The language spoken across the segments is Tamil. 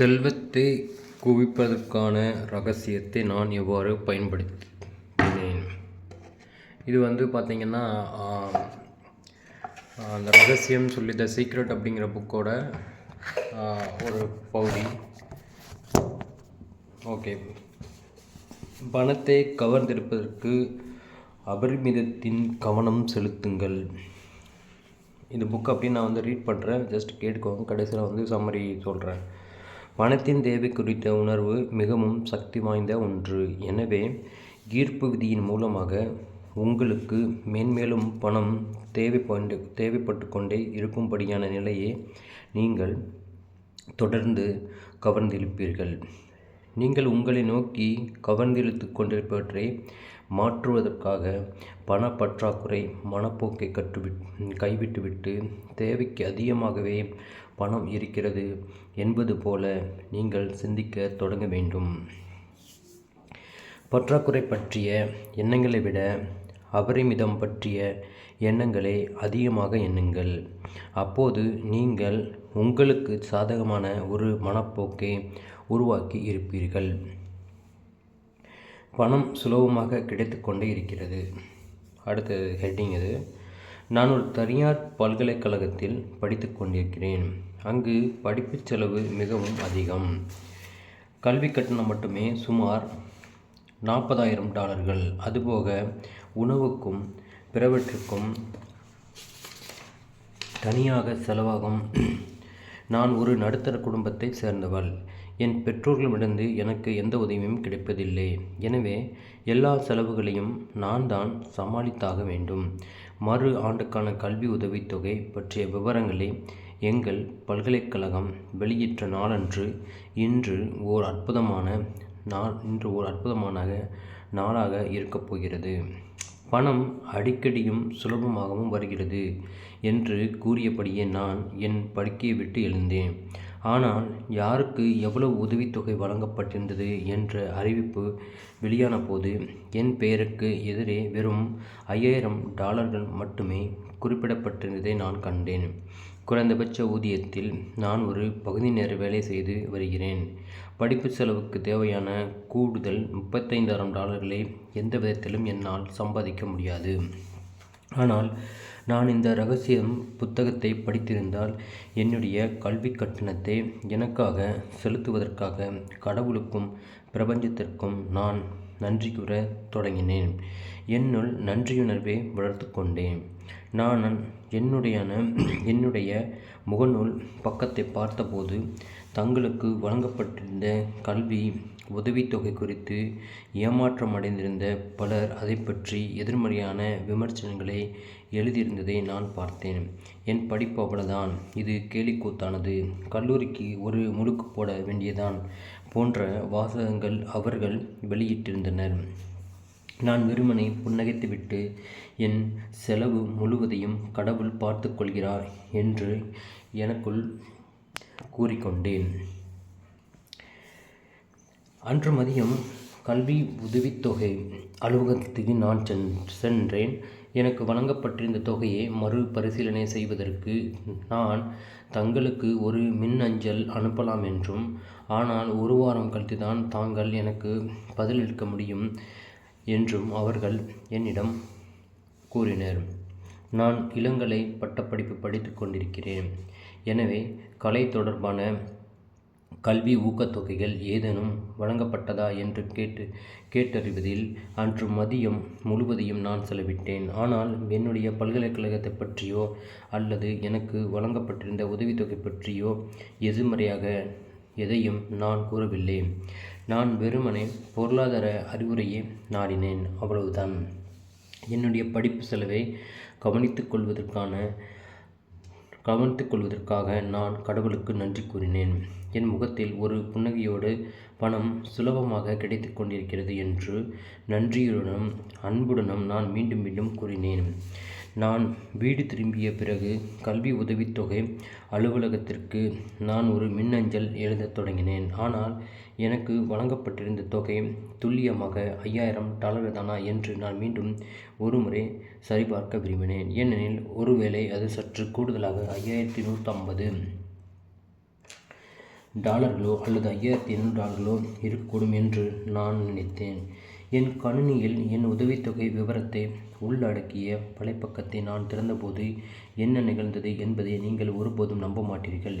செல்வத்தை குவிப்பதற்கான ரகசியத்தை நான் எவ்வாறு பயன்படுத்தினேன்? இது வந்து பார்த்திங்கன்னா அந்த ரகசியம் சொல்லி த சீக்ரெட் அப்படிங்கிற புக்கோட ஒரு பகுதி. ஓகே பணத்தை கவர்ந்திருப்பதற்கு அபரிமிதத்தின் கவனம் செலுத்துங்கள். இந்த புக் அப்படின்னு நான் வந்து ரீட் பண்ணுறேன் ஜஸ்ட் கேட்டுக்கோங்க. கடைசியில் வந்து சம்மரி சொல்கிறேன் பணத்தின் தேவை குறித்த உணர்வு மிகவும் சக்தி வாய்ந்த ஒன்று. எனவே ஈர்ப்பு விதியின் மூலமாக உங்களுக்கு மேன்மேலும் பணம் தேவைப்பண்டு தேவைப்பட்டு கொண்டே இருக்கும்படியான நிலையை நீங்கள் தொடர்ந்து கவர்ந்திருப்பீர்கள். நீங்கள் உங்களை நோக்கி கவர்ந்திழுத்து கொண்டிருப்பவற்றை மாற்றுவதற்காக பணப்பற்றாக்குறை மனப்போக்கை கற்றுவிட் கைவிட்டுவிட்டு தேவைக்கு அதிகமாகவே பணம் இருக்கிறது என்பது போல நீங்கள் சிந்திக்க தொடங்க வேண்டும். பற்றாக்குறை பற்றிய எண்ணங்களை விட அபரிமிதம் பற்றிய எண்ணங்களை அதிகமாக எண்ணுங்கள். அப்போது நீங்கள் உங்களுக்கு சாதகமான ஒரு மனப்போக்கை உருவாக்கி இருப்பீர்கள். பணம் சுலபமாக கிடைத்து கொண்டே இருக்கிறது. அடுத்தது ஹெட்டிங் இது. நான் ஒரு தனியார் பல்கலைக்கழகத்தில் படித்து கொண்டிருக்கிறேன். அங்கு படிப்பு செலவு மிகவும் அதிகம். கல்வி கட்டணம் மட்டுமே சுமார் நாற்பதாயிரம் டாலர்கள். அதுபோக உணவுக்கும் பிறவற்றுக்கும் தனியாக செலவாகும். நான் ஒரு நடுத்தர குடும்பத்தை சேர்ந்தவள். என் பெற்றோர்களிடமிருந்து எனக்கு எந்த உதவியும் கிடைப்பதில்லை. எனவே எல்லா செலவுகளையும் நான் தான் சமாளித்தாக வேண்டும். மறு ஆண்டுக்கான கல்வி உதவித்தொகை பற்றிய விவரங்களை எங்கள் பல்கலைக்கழகம் வெளியிட்ட நாளன்று இன்று ஓர் அற்புதமான நாள் இன்று ஓர் அற்புதமான நாளாக இருக்கப் போகிறது. பணம் அடிக்கடியும் சுலபமாகவும் வருகிறது என்று கூறியபடியே நான் என் படுக்கையை விட்டு எழுந்தேன். ஆனால் யாருக்கு எவ்வளவு உதவித்தொகை வழங்கப்பட்டிருந்தது என்ற அறிவிப்பு வெளியான போது என் பெயருக்கு எதிரே வெறும் ஐயாயிரம் டாலர்கள் மட்டுமே குறிப்பிடப்பட்டிருந்ததை நான் கண்டேன். குறைந்தபட்ச ஊதியத்தில் நான் ஒரு பகுதி நேர வேலை செய்து வருகிறேன். படிப்பு செலவுக்கு தேவையான கூடுதல் முப்பத்தைந்தாயிரம் டாலர்களை எந்த விதத்திலும் என்னால் சம்பாதிக்க முடியாது. ஆனால் நான் இந்த ரகசியம் புத்தகத்தை படித்திருந்தால் என்னுடைய கல்வி கட்டணத்தை எனக்காக செலுத்துவதற்காக கடவுளுக்கும் பிரபஞ்சத்திற்கும் நான் நன்றி கூற தொடங்கினேன். என்னுள் நன்றியுணர்வை வளர்த்து கொண்டேன். நான் என்னுடையான என்னுடைய முகநூல் பக்கத்தை பார்த்தபோது தங்களுக்கு வழங்கப்பட்டிருந்த கல்வி உதவித்தொகை குறித்து ஏமாற்றம் அடைந்திருந்த பலர் அதை பற்றி எதிர்மறையான விமர்சனங்களை எழுதியிருந்ததை நான் பார்த்தேன். என் படிப்பு அவ்வளவுதான். இது கேலிக்கூத்தானது. கல்லூரிக்கு ஒரு முழுக்கு போட வேண்டியதான் போன்ற வாசகங்கள் அவர்கள் வெளியிட்டிருந்தனர். நான் வெறுமனை புன்னகைத்துவிட்டு என் செலவு முழுவதையும் கடவுள் பார்த்து கொள்கிறார் என்று எனக்குள் கூறிக்கொண்டேன். அன்று மதியம் கல்வி உதவித்தொகை அலுவலகத்துக்கு நான் சென் சென்றேன். எனக்கு வழங்கப்பட்டிருந்த தொகையை மறுபரிசீலனை செய்வதற்கு நான் தங்களுக்கு ஒரு மின்னஞ்சல் அனுப்பலாம் என்றும் ஆனால் ஒரு வாரம் கழித்து தான் தாங்கள் எனக்கு பதிலளிக்க முடியும் என்றும் அவர்கள் என்னிடம் கூறினர். நான் இளங்கலை பட்டப்படிப்பு படித்து கொண்டிருக்கிறேன். எனவே கலை தொடர்பான கல்வி ஊக்கத்தொகைகள் ஏதேனும் வழங்கப்பட்டதா என்று கேட்டு கேட்டறிவதில் அன்று மதியம் முழுவதையும் நான் செலவிட்டேன். ஆனால் என்னுடைய பல்கலைக்கழகத்தை பற்றியோ அல்லது எனக்கு வழங்கப்பட்டிருந்த உதவித்தொகை பற்றியோ எதிர்மறையாக எதையும் நான் கூறவில்லை. நான் வெறுமனே பொருளாதார அறிவுரையை நாடினேன். அவ்வளவுதான். என்னுடைய படிப்பு செலவை கவனித்துக் கொள்வதற்கான கவனித்துக் கொள்வதற்காக நான் கடவுளுக்கு நன்றி கூறினேன். என் முகத்தில் ஒரு புன்னகையோடு பணம் சுலபமாக கிடைத்து கொண்டிருக்கிறது என்று நன்றியுடனும் அன்புடனும் நான் மீண்டும் மீண்டும் கூறினேன். நான் வீடு திரும்பிய பிறகு கல்வி உதவித்தொகை அலுவலகத்திற்கு நான் ஒரு மின்னஞ்சல் எழுதத் தொடங்கினேன். ஆனால் எனக்கு வழங்கப்பட்டிருந்த தொகை துல்லியமாக ஐயாயிரம் டாலர் தானா என்று நான் மீண்டும் ஒருமுறை சரிபார்க்க விரும்பினேன். ஏனெனில் ஒருவேளை அது சற்று கூடுதலாக ஐயாயிரத்தி நூற்றம்பது டாலர்களோ அல்லது ஐயாயிரத்தி ஐநூறு டாலர்களோ இருக்கக்கூடும் என்று நான் நினைத்தேன். என் கணினியில் என் உதவித்தொகை விவரத்தை உள்ளடக்கிய வலைப்பக்கத்தை நான் திறந்தபோது என்ன நிகழ்ந்தது என்பதை நீங்கள் ஒருபோதும் நம்ப மாட்டீர்கள்.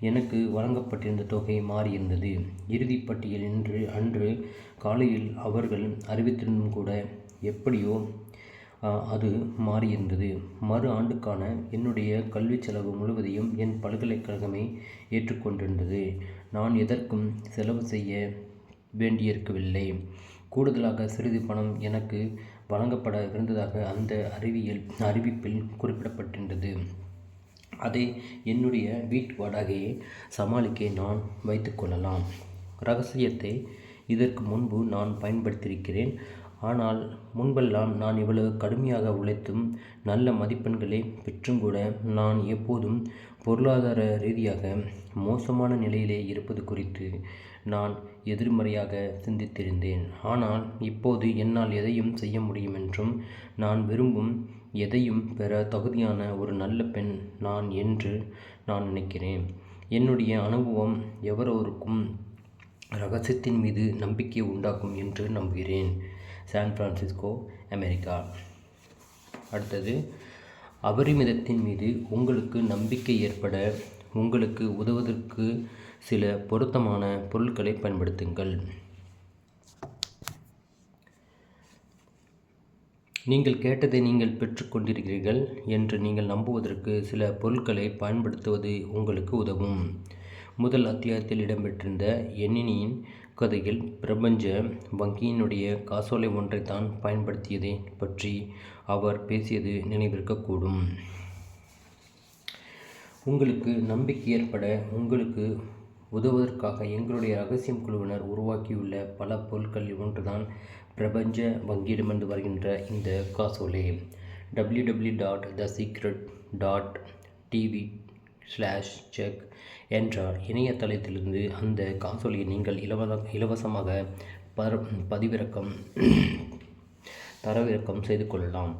எனக்கு வழங்கப்பட்டிருந்த தொகை மாறியிருந்தது. இறுதிப் பட்டியல் இன்று அன்று காலையில் அவர்கள் அறிவித்திருந்தும் கூட எப்படியோ அது மாறியிருந்தது. மறு ஆண்டுக்கான என்னுடைய கல்விச் செலவு முழுவதையும் என் பல்கலைக்கழகமே ஏற்றுக்கொண்டிருந்தது. நான் எதற்கும் செலவு செய்ய வேண்டியிருக்கவில்லை. கூடுதலாக சிறிது பணம் எனக்கு வழங்கப்பட இருந்ததாக அந்த அறிவியல் அறிவிப்பில் குறிப்பிடப்பட்டிருந்தது. அதை என்னுடைய வீட்டு வாடகையை சமாளிக்க நான் வைத்துக்கொள்ளலாம் ரகசியத்தை இதற்கு முன்பு நான் பயன்படுத்தியிருக்கிறேன். ஆனால் முன்பெல்லாம் நான் இவ்வளவு கடுமையாக உழைத்தும் நல்ல மதிப்பெண்களை பெற்றும் கூட நான் எப்போதும் பொருளாதார ரீதியாக மோசமான நிலையிலே இருப்பது குறித்து நான் எதிர்மறையாக சிந்தித்திருந்தேன். ஆனால் இப்போது என்னால் எதையும் செய்ய முடியும் என்றும் நான் விரும்பும் எதையும் பெற தகுதியான ஒரு நல்ல பெண் நான் என்று நான் நினைக்கிறேன். என்னுடைய அனுபவம் எவரொருக்கும் ரகசியத்தின் மீது நம்பிக்கை உண்டாக்கும் என்று நம்புகிறேன். San Francisco America. அடுத்தது அபரிமிதத்தின் மீது உங்களுக்கு நம்பிக்கை ஏற்பட உங்களுக்கு உதவுவதற்கு சில பொருத்தமான பொருட்களை பயன்படுத்துங்கள். நீங்கள் கேட்டதை நீங்கள் பெற்றுக்கொண்டிருக்கிறீர்கள் என்று நீங்கள் நம்புவதற்கு சில பொருட்களை பயன்படுத்துவது உங்களுக்கு உதவும். முதல் அத்தியாயத்தில் இடம்பெற்றிருந்த எண்ணினியின் கதையில் பிரபஞ்ச வங்கியினுடைய காசோலை ஒன்றை தான் பயன்படுத்தியதை பற்றி அவர் பேசியது நினைவிருக்கக்கூடும். உங்களுக்கு நம்பிக்கை ஏற்பட உங்களுக்கு உதவுவதற்காக எங்களுடைய ரகசியம் குழுவினர் உருவாக்கியுள்ள பல பொருட்களில் ஒன்றுதான் பிரபஞ்ச வங்கியிடமிருந்து வருகின்ற இந்த காசோலை W W dot the secret dot TV slash check என்ற இணையதளத்திலிருந்து அந்த காசோலையை நீங்கள் இலவச இலவசமாக பர பதிவிறக்கம் தரவிறக்கம் செய்து கொள்ளலாம்.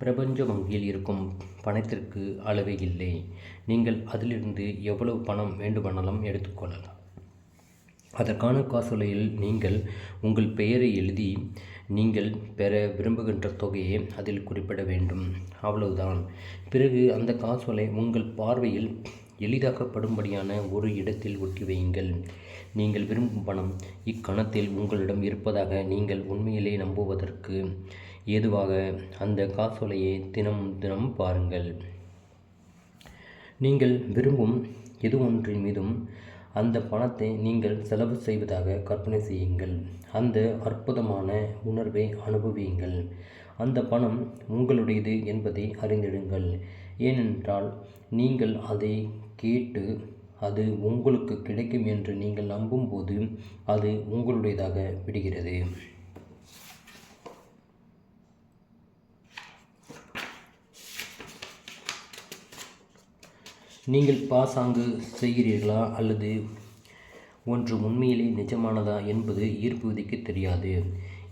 பிரபஞ்ச வங்கியில் இருக்கும் பணத்திற்கு அளவே இல்லை. நீங்கள் அதிலிருந்து எவ்வளவு பணம் வேண்டுமானாலும் எடுத்துக்கொள்ளலாம். அதற்கான காசோலையில் நீங்கள் உங்கள் பெயரை எழுதி நீங்கள் பெற விரும்புகின்ற தொகையை அதில் குறிப்பிட வேண்டும். அவ்வளவுதான். பிறகு அந்த காசோலை உங்கள் பார்வையில் எளிதாக்கப்படும்படியான ஒரு இடத்தில் ஒட்டி வையுங்கள். நீங்கள் விரும்பும் பணம் இக்கணத்தில் உங்களிடம் இருப்பதாக நீங்கள் உண்மையிலே நம்புவதற்கு ஏதுவாக அந்த காசோலையை தினம் தினம் பாருங்கள். நீங்கள் விரும்பும் எது ஒன்றின் மீதும் அந்த பணத்தை நீங்கள் செலவு செய்வதாக கற்பனை செய்யுங்கள். அந்த அற்புதமான உணர்வை அனுபவியுங்கள். அந்த பணம் உங்களுடையது என்பதை அறிந்திடுங்கள். ஏனென்றால் நீங்கள் அதை கேட்டு அது உங்களுக்கு கிடைக்கும் என்று நீங்கள் நம்பும்போது அது உங்களுடையதாக விடுகிறது. நீங்கள் பாசாங்கு செய்கிறீர்களா? அல்லது ஒன்று உண்மையிலே நிஜமானதா என்பது ஈர்ப்பு விதிக்கு தெரியாது.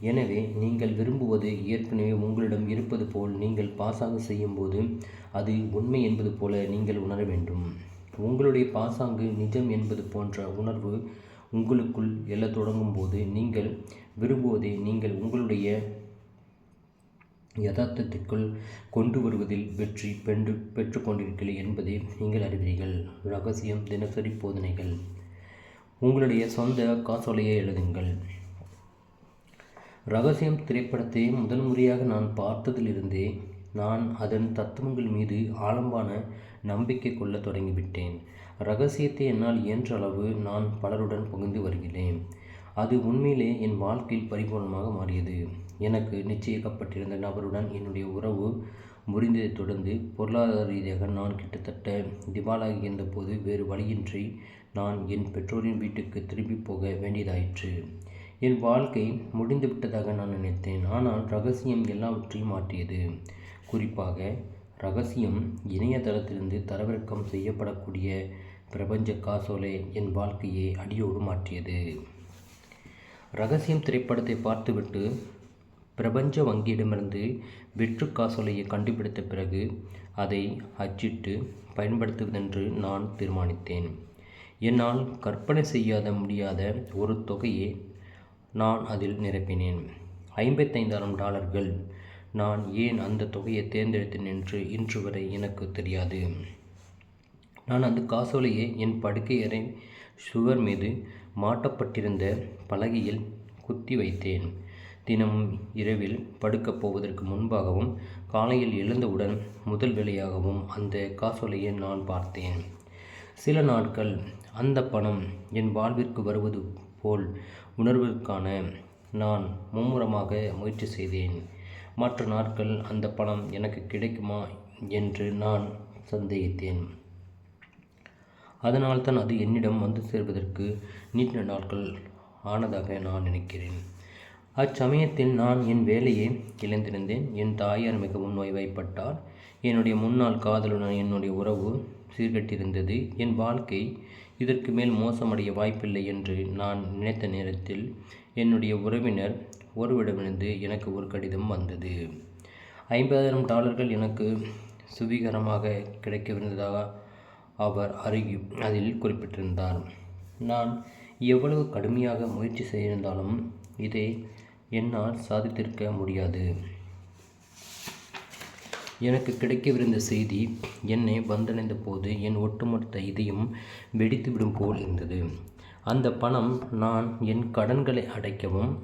எனவே நீங்கள் விரும்புவது ஏற்கனவே உங்களிடம் இருப்பது போல் நீங்கள் பாசாங்கு செய்யும்போது அது உண்மை என்பது போல நீங்கள் உணர வேண்டும். உங்களுடைய பாசாங்கு நிஜம் என்பது போன்ற உணர்வு உங்களுக்குள் எழத் தொடங்கும் போது நீங்கள் விரும்புவதை நீங்கள் உங்களுடைய யதார்த்தத்திற்குள் கொண்டு வருவதில் வெற்றி பெற்று பெற்றுக்கொண்டிருக்கிறீர்கள் என்பதை நீங்கள் அறிவீர்கள். ரகசியம் தினசரி போதனைகள். உங்களுடைய சொந்த காசோலையை எழுதுங்கள். ரகசியம் திரைப்படத்தை முதல் முறையாக நான் பார்த்ததிலிருந்தே நான் அதன் தத்துவங்கள் மீது ஆழம்பான நம்பிக்கை கொள்ளத் தொடங்கிவிட்டேன். ரகசியத்தை என்னால் இயன்ற அளவு நான் பலருடன் பகிர்ந்து வருகிறேன். அது உண்மையிலே என் வாழ்க்கையில் பரிபூர்ணமாக மாறியது. எனக்கு நிச்சயிக்கப்பட்டிருந்த நபருடன் என்னுடைய உறவு முறிந்ததைத் தொடர்ந்து பொருளாதார ரீதியாக நான் கிட்டத்தட்ட திவாலாகி இருந்தபோது வேறு வழியின்றி நான் என் பெற்றோரின் வீட்டுக்கு திரும்பி போக வேண்டியதாயிற்று. என் வாழ்க்கை முடிந்து விட்டதாக நான் நினைத்தேன். ஆனால் ரகசியம் எல்லாவற்றையும் மாற்றியது. குறிப்பாக ரகசியம் இணையதளத்திலிருந்து தரவிறக்கம் செய்யப்படக்கூடிய பிரபஞ்ச காசோலை என் வாழ்க்கையை அடியோடு மாற்றியது. ரகசியம் திரைப்படத்தை பார்த்துவிட்டு பிரபஞ்ச வங்கியிடமிருந்து வெற்று காசோலையை கண்டுபிடித்த பிறகு அதை அச்சிட்டு பயன்படுத்துவதென்று நான் தீர்மானித்தேன். என்னால் கற்பனை செய்யாத முடியாத ஒரு தொகையை நான் அதில் நிரப்பினேன். ஐம்பத்தைந்தாயிரம் டாலர்கள். நான் ஏன் அந்த தொகையை தேர்ந்தெடுத்தேன் என்று இன்று வரை எனக்கு தெரியாது. நான் அந்த காசோலையை என் படுக்கையறை சுவர் மீது மாட்டப்பட்டிருந்த பலகையில் குத்தி வைத்தேன். தினமும் இரவில் படுக்கப் போவதற்கு முன்பாகவும் காலையில் எழுந்தவுடன் முதல் வேலையாகவும் அந்த காசோலையை நான் பார்த்தேன். சில நாட்கள் அந்த பணம் என் வாழ்விற்கு வருவது போல் உணர்வதற்கான நான் மும்முரமாக முயற்சி செய்தேன். மற்ற நாட்கள் அந்த பணம் எனக்கு கிடைக்குமா என்று நான் சந்தேகித்தேன். அதனால்தான் அது என்னிடம் வந்து சேர்வதற்கு நீண்ட நாட்கள் ஆனதாக நான் நினைக்கிறேன். அச்சமயத்தில் நான் என் வேலையை இழந்திருந்தேன் என் தாயார் மிகவும் நோய்வாய்ப்பட்டார். என்னுடைய முன்னாள் காதலுடன் என்னுடைய உறவு சீர்கட்டிருந்தது. என் வாழ்க்கை இதற்கு மேல் மோசமடைய வாய்ப்பில்லை என்று நான் நினைத்த நேரத்தில் என்னுடைய உறவினர் ஒருவிடமிருந்து எனக்கு ஒரு கடிதம் வந்தது. ஐம்பதாயிரம் டாலர்கள் எனக்கு சுவீகரமாக கிடைக்கவிருந்ததாக அவர் அருகி அதில் குறிப்பிட்டிருந்தார். நான் எவ்வளவு கடுமையாக முயற்சி செய்திருந்தாலும் இதை என்னால் சாதித்திருக்க முடியாது. எனக்கு கிடைக்கவிருந்த செய்தி என்னை வந்தடைந்த போது என் ஒட்டுமொத்த இதையும் வெடித்துவிடும் போல் இருந்தது. அந்த பணம் நான் என் கடன்களை அடைக்கவும்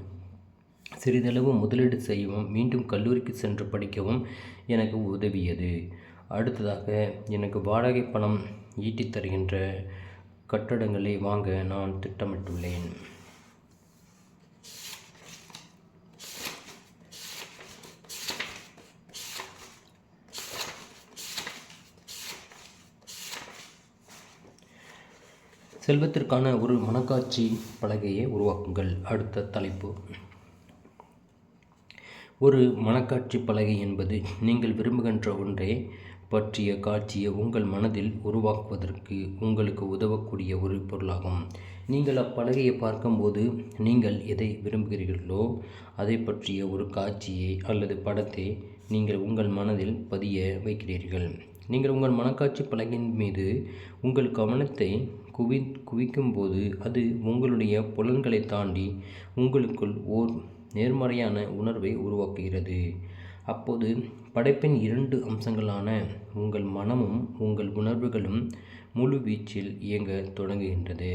சிறிதளவு முதலீடு செய்யவும் மீண்டும் கல்லூரிக்கு சென்று படிக்கவும் எனக்கு உதவியது. அடுத்ததாக எனக்கு வாடகை பணம் ஈட்டித் தருகின்ற கட்டடங்களை வாங்க நான் திட்டமிட்டுள்ளேன். செல்வத்திற்கான ஒரு மனக்காட்சி பலகையை உருவாக்குங்கள். அடுத்த தலைப்பு. ஒரு மனக்காட்சி பலகை என்பது நீங்கள் விரும்புகின்ற ஒன்றை பற்றிய காட்சியை உங்கள் மனதில் உருவாக்குவதற்கு உங்களுக்கு உதவக்கூடிய ஒரு பொருளாகும். நீங்கள் அப்பலகையை பார்க்கும்போது நீங்கள் எதை விரும்புகிறீர்களோ அதை பற்றிய ஒரு காட்சியை அல்லது படத்தை நீங்கள் உங்கள் மனதில் பதிய வைக்கிறீர்கள். நீங்கள் உங்கள் மனக்காட்சி பலகையின் மீது உங்கள் கவனத்தை குவி குவிக்கும்போது அது உங்களுடைய புலன்களை தாண்டி உங்களுக்குள் ஓர் நேர்மறையான உணர்வை உருவாக்குகிறது. அப்போது படைப்பின் இரண்டு அம்சங்களான உங்கள் மனமும் உங்கள் உணர்வுகளும் முழு வீச்சில் இயங்க தொடங்குகின்றது.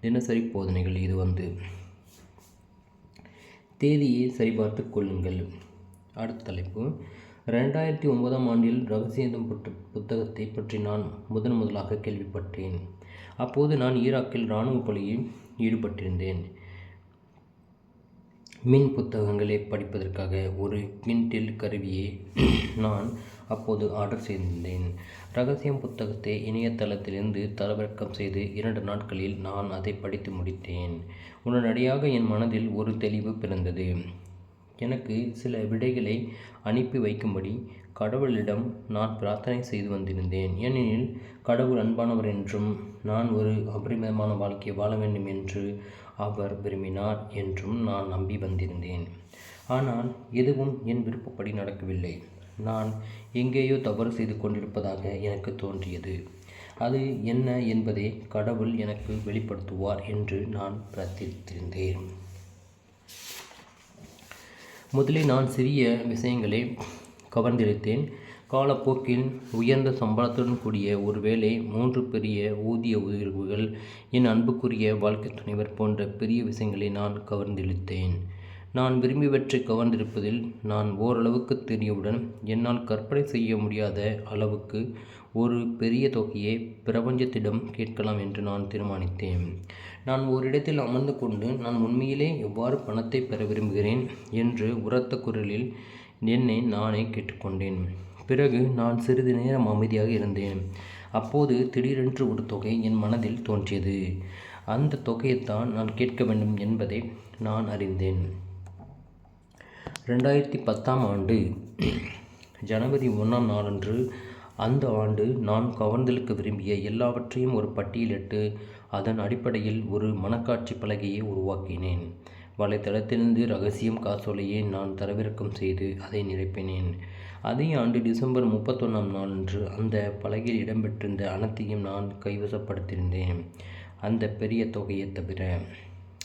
தினசரி போதனைகள் இது வந்து. தேதியை சரிபார்த்து கொள்ளுங்கள். அடுத்த தலைப்பு. ரெண்டாயிரத்தி ஒன்பதாம் ஆண்டில் ரகசியம் புத்தகத்தை பற்றி நான் முதன் முதலாக கேள்விப்பட்டேன். அப்போது நான் ஈராக்கில் இராணுவ பணியில் ஈடுபட்டிருந்தேன். மின் புத்தகங்களை படிப்பதற்காக ஒரு கிண்டில் கருவியை நான் அப்போது ஆர்டர் செய்திருந்தேன். ரகசியம் புத்தகத்தை இணையதளத்திலிருந்து தரவிறக்கம் செய்து இரண்டு நாட்களில் நான் அதை படித்து முடித்தேன். உடனடியாக என் மனதில் ஒரு தெளிவு பிறந்தது. எனக்கு சில விடைகளை அனுப்பி வைக்கும்படி கடவுளிடம் நான் பிரார்த்தனை செய்து வந்திருந்தேன். ஏனெனில் கடவுள் அன்பானவர் என்றும் நான் ஒரு அபரிமிதமான வாழ்க்கையை வாழ வேண்டும் என்று அவர் விரும்பினார் என்றும் நான் நம்பி வந்திருந்தேன். ஆனால் எதுவும் என் விருப்பப்படி நடக்கவில்லை. நான் எங்கேயோ தவறு செய்து கொண்டிருப்பதாக எனக்கு தோன்றியது. அது என்ன என்பதை கடவுள் எனக்கு வெளிப்படுத்துவார் என்று நான் பிரார்த்தித்திருந்தேன். முதலில் நான் சிறிய விஷயங்களை கவர்ந்திருத்தேன். காலப்போக்கில் உயர்ந்த சம்பளத்துடன் கூடிய ஒருவேளை மூன்று பெரிய ஊதிய உயர்வுகள் என் அன்புக்குரிய வாழ்க்கை துணைவர் போன்ற பெரிய விஷயங்களை நான் கவர்ந்திழுத்தேன். நான் விரும்பியவற்றை கவர்ந்திருப்பதில் நான் ஓரளவுக்கு தெரியவுடன் என்னால் கற்பனை செய்ய முடியாத அளவுக்கு ஒரு பெரிய தொகையை பிரபஞ்சத்திடம் கேட்கலாம் என்று நான் தீர்மானித்தேன். நான் ஓரிடத்தில் அமர்ந்து கொண்டு நான் உண்மையிலே எவ்வாறு பணத்தை பெற விரும்புகிறேன் என்று உரத்த குரலில் என்னை நானே கேட்டுக்கொண்டேன். பிறகு நான் சிறிது நேரம் அமைதியாக இருந்தேன். அப்போது திடீரென்று ஒரு தொகை என் மனதில் தோன்றியது. அந்த தொகையைத்தான் நான் கேட்க வேண்டும் என்பதை நான் அறிந்தேன். ரெண்டாயிரத்தி பத்தாம் ஆண்டு ஜனவரி ஒன்றாம் நாளன்று அந்த ஆண்டு நான் கவர்ந்தெழுக்க விரும்பிய எல்லாவற்றையும் ஒரு பட்டியலிட்டு அதன் அடிப்படையில் ஒரு மனக்காட்சி பலகையை உருவாக்கினேன். வலைத்தளத்திலிருந்து ரகசியம் காசோலையை நான் தரவிறக்கம் செய்து அதை நிரப்பினேன். அதே ஆண்டு டிசம்பர் முப்பத்தொன்னாம் நாளன்று அந்த பலகையில் இடம்பெற்றிருந்த அனைத்தையும் நான் கைவசப்படுத்தியிருந்தேன். அந்த பெரிய தொகையை தவிர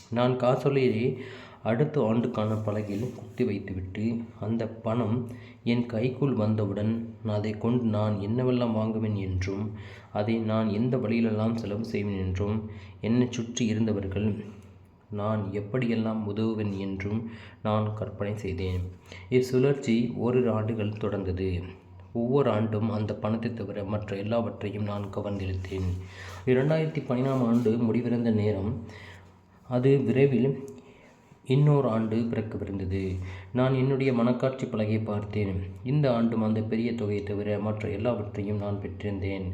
நான் காசோலையை அடுத்த ஆண்டுக்கான பலகையில் குத்தி வைத்துவிட்டு அந்த பணம் என் கைக்குள் வந்தவுடன் அதை கொண்டு நான் என்னவெல்லாம் வாங்குவேன் என்றும் அதை நான் எந்த வழியிலெல்லாம் செலவு செய்வேன் என்றும் என்னை சுற்றி இருந்தவர்கள் நான் எப்படியெல்லாம் உதவுவேன் என்றும் நான் கற்பனை செய்தேன். இச்சுழற்சி ஓரிரு ஆண்டுகள் தொடர்ந்தது. ஒவ்வொரு ஆண்டும் அந்த பணத்தை தவிர மற்ற எல்லாவற்றையும் நான் கவர்ந்தெடுத்தேன் இரண்டாயிரத்தி பதினாம் ஆண்டு முடிவிறந்த நேரம் அது விரைவில் இன்னொரு ஆண்டு பிறக்கவிருந்தது. நான் என்னுடைய மனக்காட்சி பலகையை பார்த்தேன். இந்த ஆண்டும் அந்த பெரிய தொகையை தவிர மற்ற எல்லாவற்றையும் நான் பெற்றிருந்தேன்.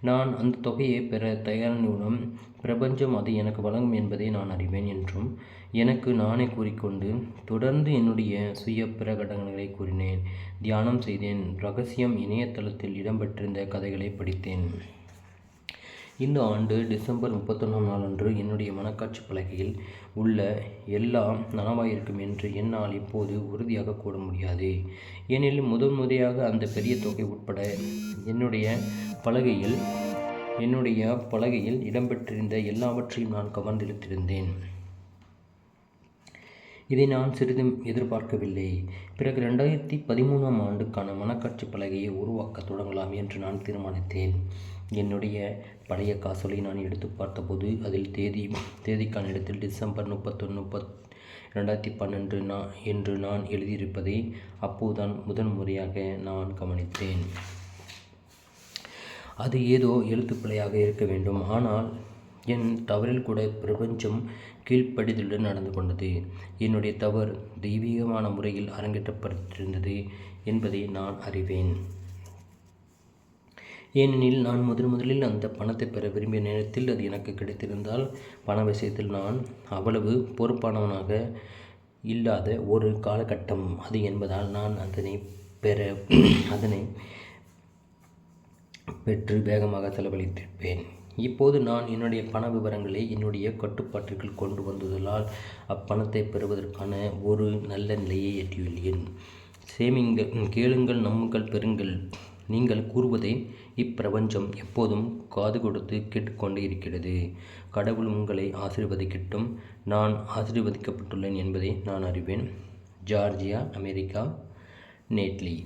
நான் அந்த தொகையை பெற தயாரினுடன் பிரபஞ்சம் அது எனக்கு வழங்கும் என்பதை நான் அறிவேன் என்றும் எனக்கு நானே கூறிக்கொண்டு தொடர்ந்து என்னுடைய சுய பிரகடனங்களை கூறினேன். தியானம் செய்தேன். ரகசியம் இணையதளத்தில் இடம்பெற்றிருந்த கதைகளை படித்தேன். இந்த ஆண்டு டிசம்பர் முப்பத்தொன்னாம் நாளன்று என்னுடைய மனக்காட்சி பலகையில் உள்ள எல்லாம் நனவாயிருக்கும் என்று என்னால் இப்போது உறுதியாக கூற முடியாது. ஏனெனில் முதன் முறையாக அந்த பெரிய தொகை உட்பட என்னுடைய பலகையில் என்னுடைய பலகையில் இடம்பெற்றிருந்த எல்லாவற்றையும் நான் கவர்ந்தெடுத்திருந்தேன் இதை நான் சிறிதும் எதிர்பார்க்கவில்லை. பிறகு ரெண்டாயிரத்தி பதிமூணாம் ஆண்டுக்கான மனக்காட்சி பலகையை உருவாக்க தொடங்கலாம் என்று நான் தீர்மானித்தேன். என்னுடைய பழைய காசோலை நான் எடுத்து பார்த்தபோது அதில் தேதி தேதிக்கான இடத்தில் டிசம்பர் முப்பத்தொன்று முப்பத் ரெண்டாயிரத்தி பன்னெண்டு நான் என்று நான் எழுதியிருப்பதை அப்போதுதான் முதன் முறையாக நான் கவனித்தேன். அது ஏதோ எழுத்துப்பிழையாக இருக்க வேண்டும். ஆனால் என் தவறில் கூட பிரபஞ்சம் கீழ்ப்படிதலுடன் நடந்து கொண்டது. என்னுடைய தவறு தெய்வீகமான முறையில் அரங்கேற்றப்பட்டிருந்தது என்பதை நான் அறிவேன். ஏனெனில் நான் முதன் முதலில் அந்த பணத்தை பெற விரும்பிய நேரத்தில் அது எனக்கு கிடைத்திருந்தால் பண விஷயத்தில் நான் அவ்வளவு பொறுப்பானவனாக இல்லாத ஒரு காலகட்டம் அது என்பதால் நான் அதனை பெற அதனை பெற்று வேகமாக செலவழித்திருப்பேன். இப்போது நான் என்னுடைய பண விவரங்களை என்னுடைய கட்டுப்பாட்டிற்குள் கொண்டு வந்ததால் அப்பணத்தை பெறுவதற்கான ஒரு நல்ல நிலையை எட்டியுள்ளேன். சேமிங்க கேளுங்கள் நம்புங்கள் பெறுங்கள். நீங்கள் கூறுவதை இப்பிரபஞ்சம் எப்போதும் காது கொடுத்து கேட்டுக்கொண்டு இருக்கிறது. கடவுள் உங்களை ஆசீர்வதிக்கட்டும். நான் ஆசீர்வதிக்கப்பட்டுள்ளேன் என்பதை நான் அறிவேன். Georgia America Natalie.